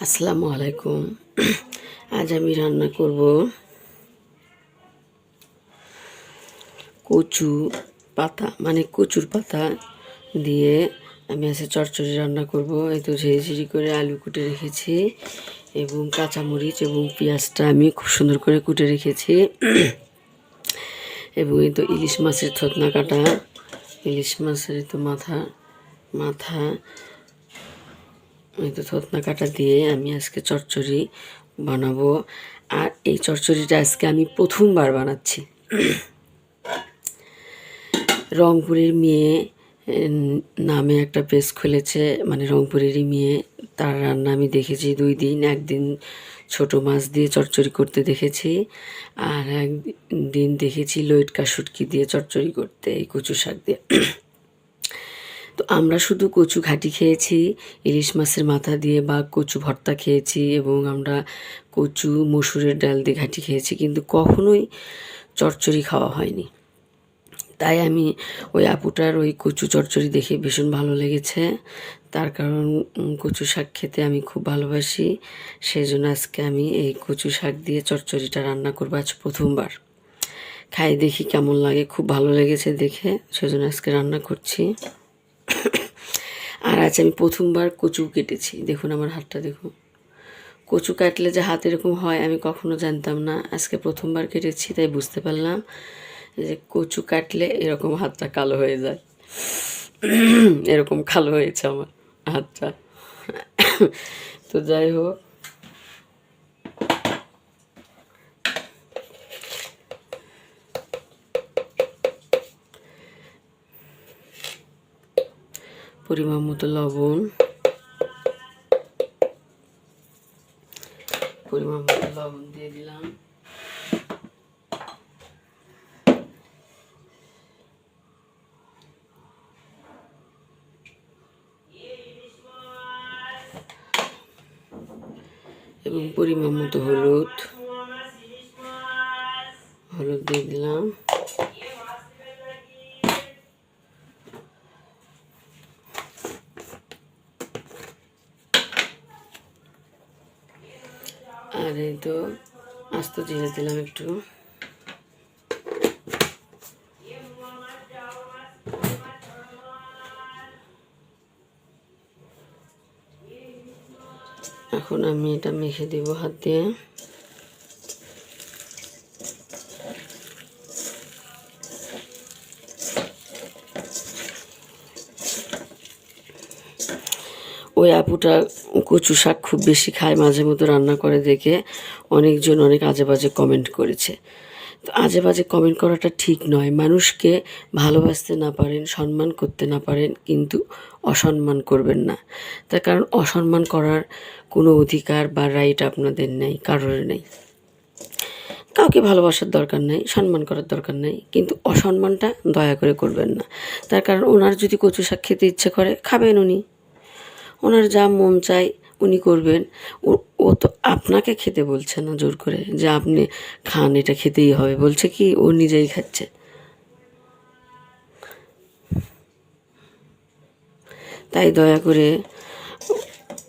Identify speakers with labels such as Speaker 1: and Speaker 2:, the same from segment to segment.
Speaker 1: আসসালামু আলাইকুম। আজ আমি রান্না করব কচু পাতা মানে কচুর পাতা দিয়ে আমি আজকে চচ্চড়ি রান্না করব। এই তো ঝিরিঝিরি করে আলু কুটে রেখেছি এবং কাঁচামরিচ এবং পেঁয়াজটা আমি খুব সুন্দর করে কুটে রেখেছি। এবং এই তো ইলিশ মাছের থতনা কাটা। ইলিশ মাছের তো মাথা মাথা এই তো থতনা কাটা দিয়ে আমি আজকে চচ্চড়ি বানাবো। আর এই চচ্চড়িটা আজকে আমি প্রথমবার বানাচ্ছি। রংপুরের মেয়ে নামে একটা পেজ খুলেছে মানে রংপুরেরই মেয়ে, তার রান্না আমি দেখেছি দুই দিন, একদিন ছোট মাছ দিয়ে চচ্চড়ি করতে দেখেছি, আর একদিন দেখেছি লইট কাশুটকি দিয়ে চচ্চড়ি করতে, এই কচু শাক দিয়ে। তো আমরা শুধু কচু ঘাটি খেয়েছি, ইলিশ মাছের মাথা দিয়ে বা কচু ভর্তা খেয়েছি এবং আমরা কচু, মসুরের ডাল দিয়ে ঘাটি খেয়েছি, কিন্তু কখনোই চচ্চড়ি খাওয়া হয়নি। তাই আমি ওই আপুটার ওই কচু চচ্চড়ি দেখে ভীষণ ভালো লেগেছে। তার কারণ কচু শাক খেতে আমি খুব ভালোবাসি। সেই জন্য আজকে আমি এই কচু শাক দিয়ে চচ্চড়িটা রান্না করব আজ প্রথমবার। খাই দেখি কেমন লাগে, খুব ভালো লেগেছে দেখে, সেজন্য আজকে রান্না করছি। আর আজ আমি প্রথমবার কচু কেটেছি। দেখুন আমার হাতটা, দেখুন। কচু কাটলে যে হাত এরকম হয়, আমি কখনো জানতাম না। আজকে প্রথমবার কেটেছি, তাই বুঝতে পারলাম যে কচু কাটলে এরকম হাতটা কালো হয়ে যায়। এরকম কালো হয়েছে আমার হাতটা। তো যাই হোক পরিমাণ মতো লবণ। পরিমাণ মতো লবণ দিয়ে দিলাম। এবং পরিমাণ মতো হলুদ। হলুদ দিয়ে দিলাম আর এই তো আস্ত জিরে দিলাম একটু। এখন আমি এটা মেখে দেব হাত দিয়ে। ওই আপুটা কচু শাক খুব বেশি খায়, মাঝে মতো রান্না করে দেখে। অনেকজন অনেক আজে বাজে কমেন্ট করেছে। তো আজে বাজে কমেন্ট করাটা ঠিক নয়। মানুষকে ভালোবাসতে না পারেন, সম্মান করতে না পারেন, কিন্তু অসম্মান করবেন না। তার কারণ অসম্মান করার কোনো অধিকার বা রাইট আপনাদের নেই, কারোর নেই। কাউকে ভালোবাসার দরকার নেই, সম্মান করার দরকার নেই, কিন্তু অসম্মানটা দয়া করে করবেন না। তার কারণ ওনার যদি কচু শাক খেতে ইচ্ছে করে, খাবেন উনি। ওনার যা মন চাই উনি করবেন, ও তো আপনাকে খেতে বলছে না জোর করে যে আপনি খান, এটা খেতেই হবে। বলছে কি, ও নিজেই খাচ্ছে। তাই দয়া করে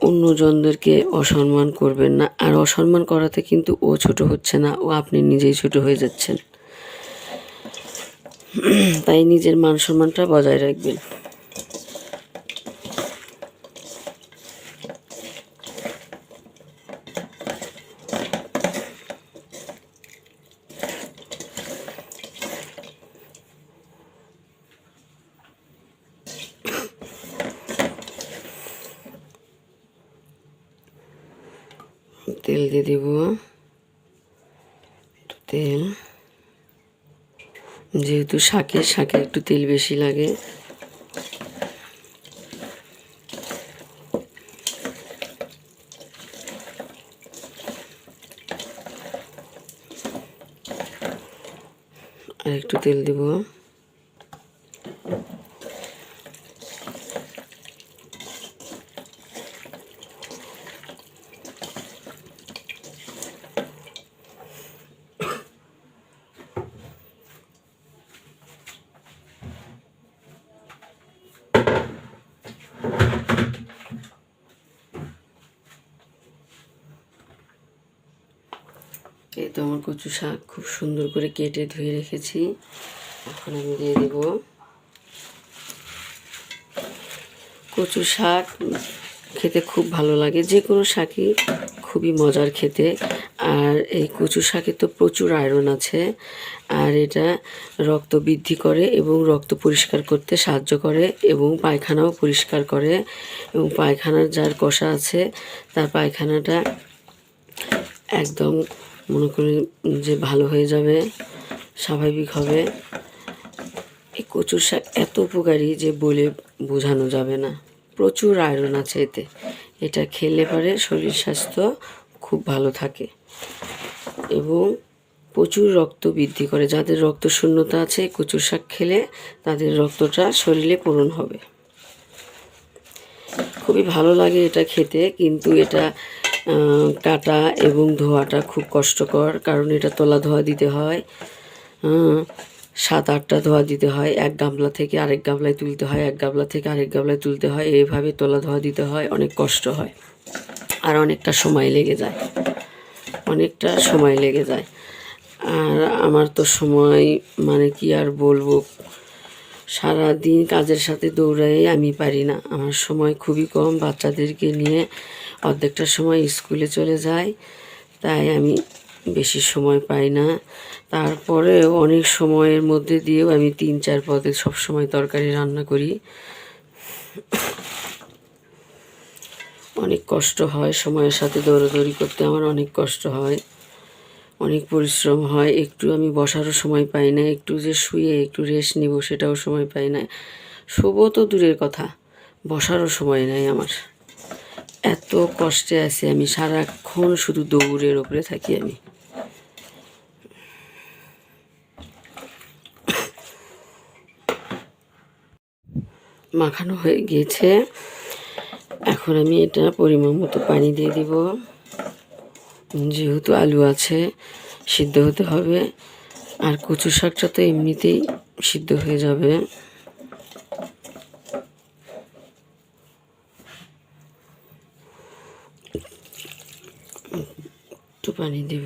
Speaker 1: অন্যজনদেরকে অসম্মান করবেন না। আর অসম্মান করাতে কিন্তু ও ছোট হচ্ছে না, ও আপনি নিজেই ছোট হয়ে যাচ্ছেন। তাই নিজের মান সম্মানটা বজায় রাখবেন। তেল দিয়ে দিব। একটু তেল। যেহেতু শাকে শাকে একটু তেল বেশি লাগে। আর একটু তেল দিব। আমার কচু শাক খুব সুন্দর করে কেটে ধুয়ে রেখেছি। এখন আমি দিয়ে দেব কচু শাক। খেতে খুব ভালো লাগে, যে কোনো শাকই খুবই মজার খেতে। আর এই কচু শাকে তো প্রচুর আয়রন আছে, আর এটা রক্ত বৃদ্ধি করে এবং রক্ত পরিষ্কার করতে সাহায্য করে এবং পায়খানাও পরিষ্কার করে। এবং পায়খানার যার কষা আছে, তার পায়খানাটা একদম মনে করি যে ভালো হয়ে যাবে, স্বাভাবিক হবে। এই কচুর শাক এত উপকারী যে বলে বোঝানো যাবে না। প্রচুর আয়রন আছে এতে। এটা খেলে পরে শরীর স্বাস্থ্য খুব ভালো থাকে এবং প্রচুর রক্ত বৃদ্ধি করে। যাদের রক্ত শূন্যতা আছে কচুর শাক খেলে তাদের রক্তটা শরীরে পূরণ হবে। খুবই ভালো লাগে এটা খেতে, কিন্তু এটা কাটা এবং ধোয়াটা খুব কষ্টকর, কারণ এটা তোলা ধোয়া দিতে হয়। সাত আটটা ধোয়া দিতে হয়, এক গামলা থেকে আরেক গামলায় তুলতে হয়, এক গামলা থেকে আরেক গামলায় তুলতে হয়, এইভাবে তোলা ধোয়া দিতে হয়, অনেক কষ্ট হয়। আর অনেকটা সময় লেগে যায়। অনেকটা সময় লেগে যায়। আর আমার তো সময় মানে কি আর বলব সারা দিন কাজের সাথে দৌড়াই আমি পারি না। আমার সময় খুবই কম বাচ্চাদেরকে নিয়ে অর্ধেকটা সময় স্কুলে চলে যায়, তাই আমি বেশি সময় পাই না। তারপরেও অনেক সময়ের মধ্যে দিয়েও আমি তিন চার পদে সব সময় তরকারি রান্না করি। অনেক কষ্ট হয়, সময়ের সাথে দৌড়াদৌড়ি করতে আমার অনেক কষ্ট হয়, অনেক পরিশ্রম হয়। একটু আমি বসারও সময় পাই না, একটু যে শুয়ে একটু রেস্ট নিব সেটাও সময় পাই না। শোবো তো দূরের কথা, বসারও সময় নাই আমার। এত কষ্টে আছি আমি, সারাক্ষণ শুধু দৌড়ের ওপরে থাকি আমি। মাখানো হয়ে গিয়েছে। এখন আমি এটা পরিমাণ মতো পানি দিয়ে দিব। যেহেতু আলু আছে, সিদ্ধ হতে হবে। আর কচু শাকটা তো এমনিতেই সিদ্ধ হয়ে যাবে। একটু পানি দিব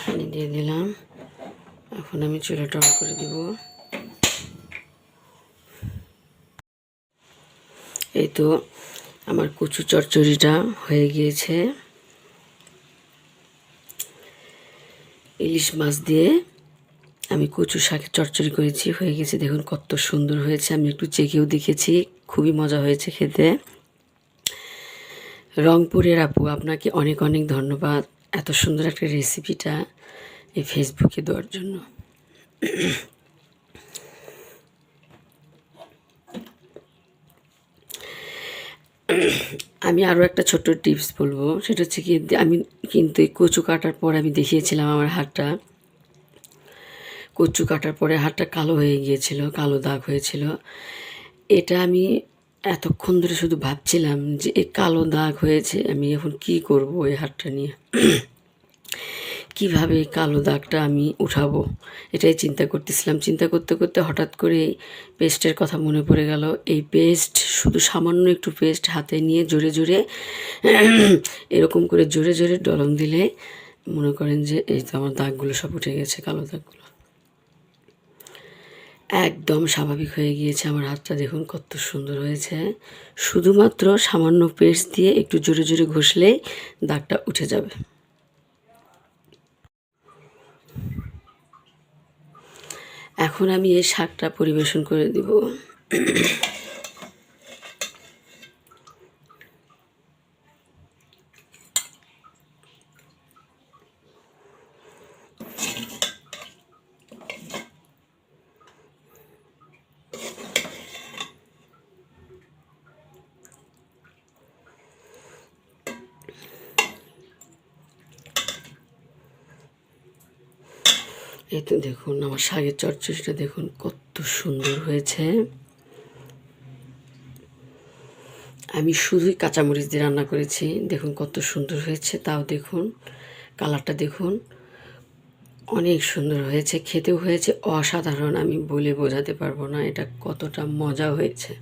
Speaker 1: পানি দিয়ে দিলাম এখন আমি চুলাটা অন করে দিব এই তো আমার কচু চচ্চড়িটা হয়ে গিয়েছে ইলিশ মাছ দিয়ে আমি কচু শাকের চচ্চড়ি করেছি, হয়ে গেছে। দেখুন কত সুন্দর হয়েছে। আমি একটু চেকেও দেখেছি, খুবই মজা হয়েছে খেতে। রংপুরের আপু, আপনাকে অনেক অনেক ধন্যবাদ এত সুন্দর একটা রেসিপিটা এই ফেসবুকে দেওয়ার জন্য। আমি আরও একটা ছোট্ট টিপস বলব। সেটা হচ্ছে কি, আমি কিন্তু এই কচু কাটার পর আমি দেখিয়েছিলাম আমার হাতটা। কচু কাটার পরে হাতটা কালো হয়ে গিয়েছিল, কালো দাগ হয়েছিল। এটা আমি এতক্ষণ ধরে শুধু ভাবছিলাম যে এই কালো দাগ হয়েছে, আমি এখন কি করব এই হাতটা নিয়ে? কীভাবে এই কালো দাগটা আমি উঠাবো? এটাই চিন্তা করতেছিলাম। চিন্তা করতে করতে হঠাৎ করে পেস্টের কথা মনে পড়ে গেল। এই পেস্ট শুধু সামান্য একটু পেস্ট হাতে নিয়ে জোরে জোরে এরকম করে জোরে জোরে ডলম দিলে মনে করেন যে এই তো আমার দাগগুলো সব উঠে গেছে, কালো দাগগুলো। একদম স্বাভাবিক হয়ে গিয়েছে। আমার হাতটা দেখুন কত সুন্দর হয়েছে। শুধুমাত্র সামান্য পেস্ট দিয়ে একটু জোরে জোরে ঘষলেই দাগটা উঠে যাবে। এখন আমি এই শাকটা পরিবেশন করে দিব। এই তো দেখুন, আমার শাকের চচ্চড়িটা দেখুন, কত সুন্দর হয়েছে। আমি শুধুই কাঁচামরিচ দিয়ে রান্না করেছি, দেখুন কত সুন্দর হয়েছে, তাও দেখুন, কালারটা দেখুন, অনেক সুন্দর হয়েছে, খেতেও হয়েছে, অসাধারণ, আমি বলে বোঝাতে পারব না এটা কতটা মজা হয়েছে।